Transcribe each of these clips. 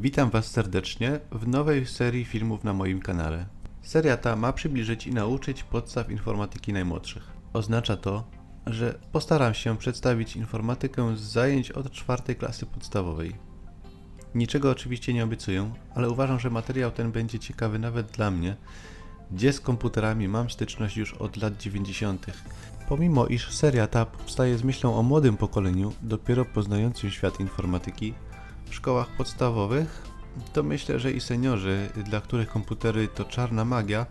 Witam Was serdecznie w nowej serii filmów na moim kanale. Seria ta ma przybliżyć i nauczyć podstaw informatyki najmłodszych. Oznacza to, że postaram się przedstawić informatykę z zajęć od czwartej klasy podstawowej. Niczego oczywiście nie obiecuję, ale uważam, że materiał ten będzie ciekawy nawet dla mnie, gdzie z komputerami mam styczność już od lat 90. Pomimo iż seria ta powstaje z myślą o młodym pokoleniu, dopiero poznającym świat informatyki, szkołach podstawowych, to myślę, że i seniorzy, dla których komputery to czarna magia,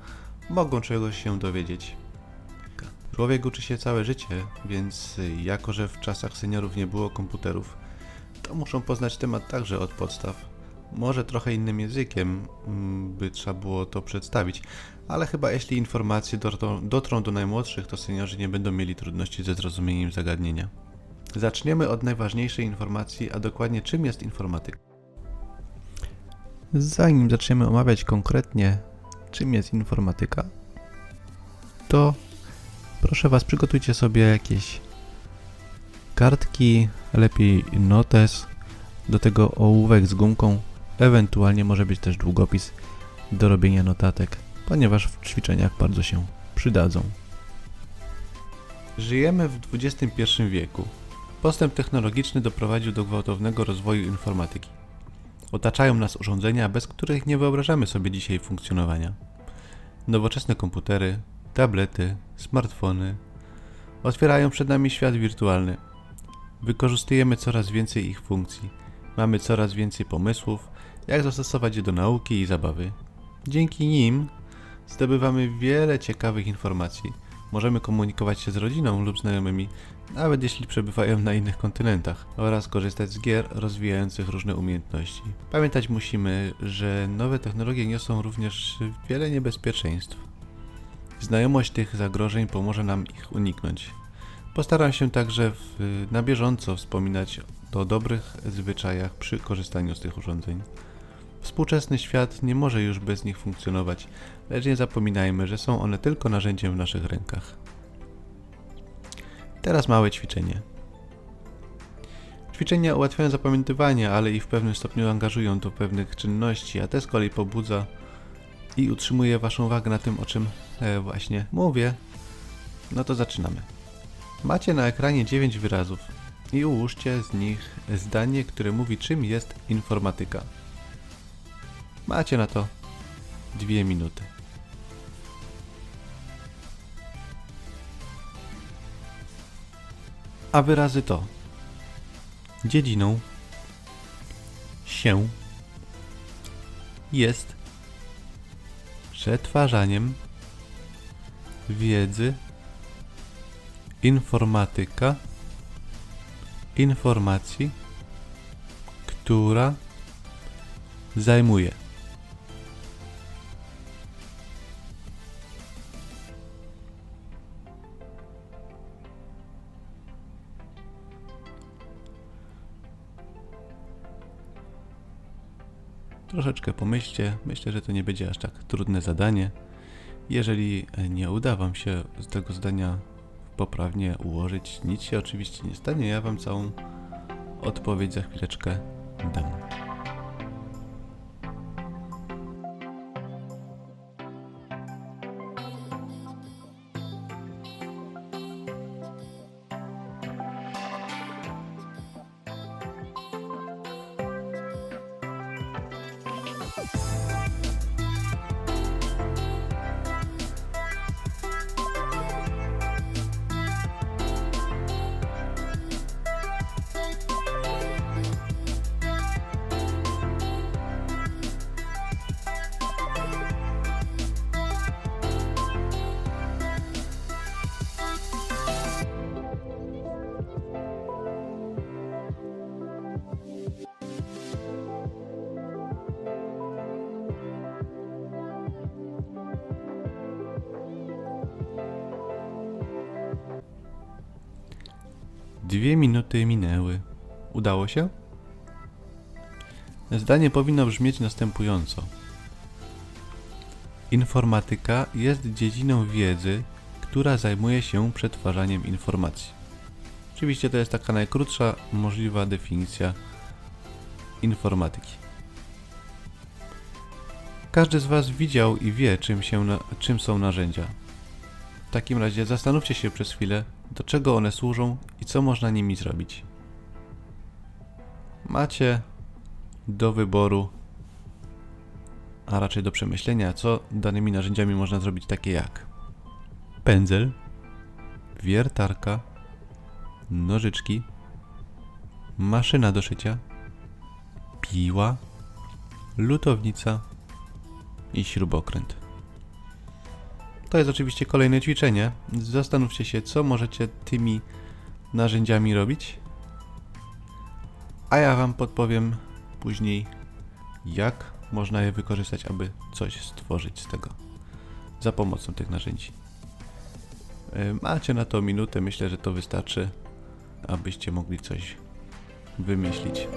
mogą czegoś się dowiedzieć. Człowiek uczy się całe życie, więc jako, że w czasach seniorów nie było komputerów, to muszą poznać temat także od podstaw. Może trochę innym językiem mm, by trzeba było to przedstawić, ale chyba jeśli informacje dotrą do najmłodszych, to seniorzy nie będą mieli trudności ze zrozumieniem zagadnienia. Zaczniemy od najważniejszej informacji, a dokładnie czym jest informatyka. Zanim zaczniemy omawiać konkretnie, czym jest informatyka, to proszę Was, przygotujcie sobie jakieś kartki, lepiej notes, do tego ołówek z gumką, ewentualnie może być też długopis do robienia notatek, ponieważ w ćwiczeniach bardzo się przydadzą. Żyjemy w XXI wieku. Postęp technologiczny doprowadził do gwałtownego rozwoju informatyki. Otaczają nas urządzenia, bez których nie wyobrażamy sobie dzisiaj funkcjonowania. Nowoczesne komputery, tablety, smartfony otwierają przed nami świat wirtualny. Wykorzystujemy coraz więcej ich funkcji. Mamy coraz więcej pomysłów, jak zastosować je do nauki i zabawy. Dzięki nim zdobywamy wiele ciekawych informacji. Możemy komunikować się z rodziną lub znajomymi, nawet jeśli przebywają na innych kontynentach, oraz korzystać z gier rozwijających różne umiejętności. Pamiętać musimy, że nowe technologie niosą również wiele niebezpieczeństw. Znajomość tych zagrożeń pomoże nam ich uniknąć. Postaram się także w, na bieżąco wspominać o dobrych zwyczajach przy korzystaniu z tych urządzeń. Współczesny świat nie może już bez nich funkcjonować, lecz nie zapominajmy, że są one tylko narzędziem w naszych rękach. Teraz małe ćwiczenie. Ćwiczenia ułatwiają zapamiętywanie, ale i w pewnym stopniu angażują do pewnych czynności, a te z kolei pobudza i utrzymuje Waszą uwagę na tym, o czym e, właśnie mówię. No to zaczynamy. Macie na ekranie 9 wyrazów i ułóżcie z nich zdanie, które mówi, czym jest informatyka. Macie na to dwie minuty. A wyrazy to dziedziną się jest przetwarzaniem wiedzy informatyka informacji, która zajmuje Troszeczkę pomyślcie, myślę, że to nie będzie aż tak trudne zadanie. Jeżeli nie uda Wam się z tego zdania poprawnie ułożyć, nic się oczywiście nie stanie, ja Wam całą odpowiedź za chwileczkę dam. Dwie minuty minęły. Udało się? Zdanie powinno brzmieć następująco. Informatyka jest dziedziną wiedzy, która zajmuje się przetwarzaniem informacji. Oczywiście to jest taka najkrótsza możliwa definicja informatyki. Każdy z Was widział i wie, czym, się czym są narzędzia. W takim razie zastanówcie się przez chwilę, do czego one służą i co można nimi zrobić. Macie do wyboru, a raczej do przemyślenia, co danymi narzędziami można zrobić, takie jak pędzel, wiertarka, nożyczki, maszyna do szycia, piła, lutownica i śrubokręt. To jest oczywiście kolejne ćwiczenie. Zastanówcie się, co możecie tymi narzędziami robić, a ja Wam podpowiem później, jak można je wykorzystać, aby coś stworzyć z tego za pomocą tych narzędzi. E, Macie na to minutę, myślę, że to wystarczy, abyście mogli coś wymyślić.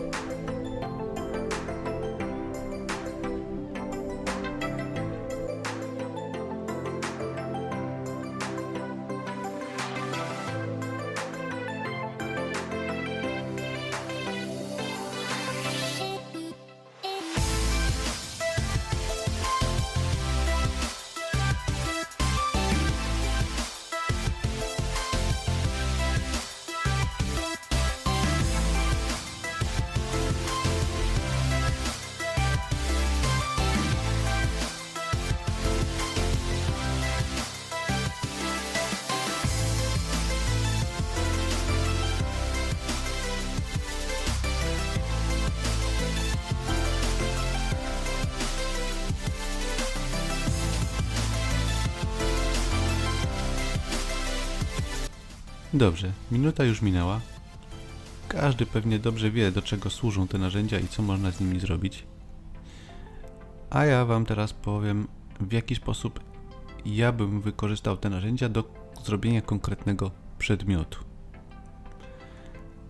Dobrze, minuta już minęła. Każdy pewnie dobrze wie, do czego służą te narzędzia i co można z nimi zrobić. A ja Wam teraz powiem, w jaki sposób ja bym wykorzystał te narzędzia do zrobienia konkretnego przedmiotu.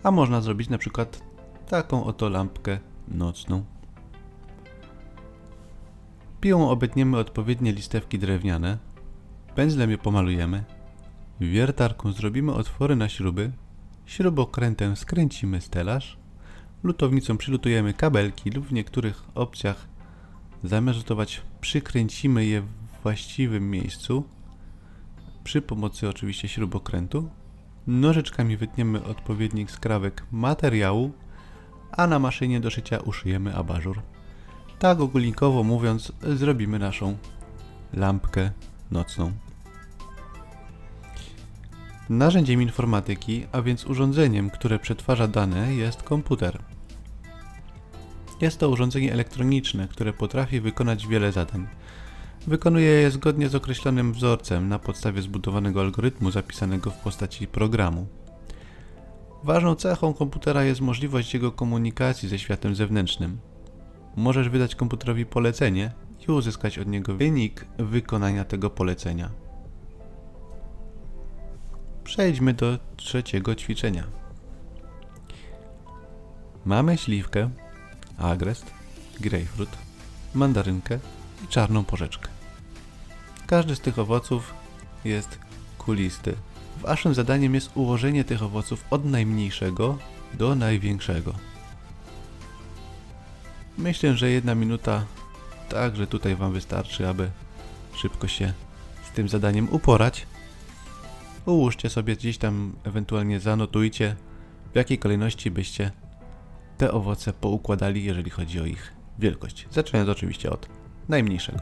A można zrobić na przykład taką oto lampkę nocną. Piłą obetniemy odpowiednie listewki drewniane, pędzlem je pomalujemy, Wiertarką zrobimy otwory na śruby, śrubokrętem skręcimy stelaż, lutownicą przylutujemy kabelki lub w niektórych opcjach zamiast lutować przykręcimy je w właściwym miejscu przy pomocy oczywiście śrubokrętu. Nożyczkami wytniemy odpowiednik skrawek materiału, a na maszynie do szycia uszyjemy abażur. Tak ogólnikowo mówiąc zrobimy naszą lampkę nocną. Narzędziem informatyki, a więc urządzeniem, które przetwarza dane, jest komputer. Jest to urządzenie elektroniczne, które potrafi wykonać wiele zadań. Wykonuje je zgodnie z określonym wzorcem na podstawie zbudowanego algorytmu zapisanego w postaci programu. Ważną cechą komputera jest możliwość jego komunikacji ze światem zewnętrznym. Możesz wydać komputerowi polecenie i uzyskać od niego wynik wykonania tego polecenia. Przejdźmy do trzeciego ćwiczenia. Mamy śliwkę, agrest, grejpfrut, mandarynkę i czarną porzeczkę. Każdy z tych owoców jest kulisty. Waszym zadaniem jest ułożenie tych owoców od najmniejszego do największego. Myślę, że jedna minuta także tutaj Wam wystarczy, aby szybko się z tym zadaniem uporać. Ułóżcie sobie gdzieś tam, ewentualnie zanotujcie, w jakiej kolejności byście te owoce poukładali, jeżeli chodzi o ich wielkość. Zaczynając oczywiście od najmniejszego.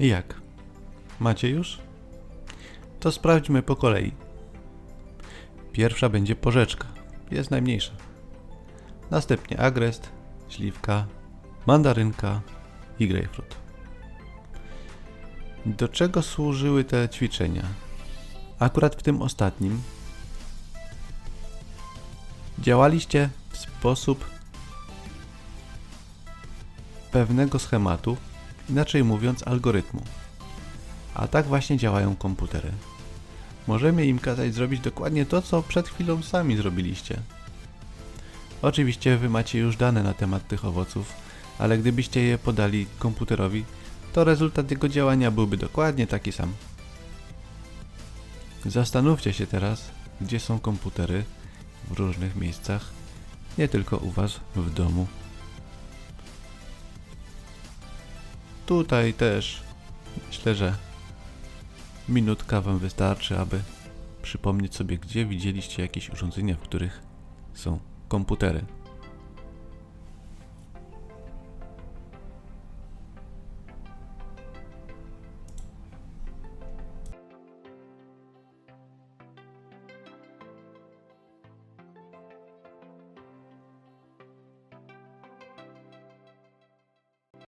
I jak? Macie już? To sprawdźmy po kolei. Pierwsza będzie porzeczka. Jest najmniejsza. Następnie agrest, śliwka, mandarynka i grejpfrut. Do czego służyły te ćwiczenia? Akurat w tym ostatnim Działaliście w sposób pewnego schematu, inaczej mówiąc algorytmu. A tak właśnie działają komputery. Możemy im kazać zrobić dokładnie to, co przed chwilą sami zrobiliście. Oczywiście wy macie już dane na temat tych owoców, ale gdybyście je podali komputerowi, to rezultat jego działania byłby dokładnie taki sam. Zastanówcie się teraz, gdzie są komputery w różnych miejscach, nie tylko u Was w domu. Tutaj też myślę, że minutka Wam wystarczy, aby przypomnieć sobie, gdzie widzieliście jakieś urządzenia, w których są komputery.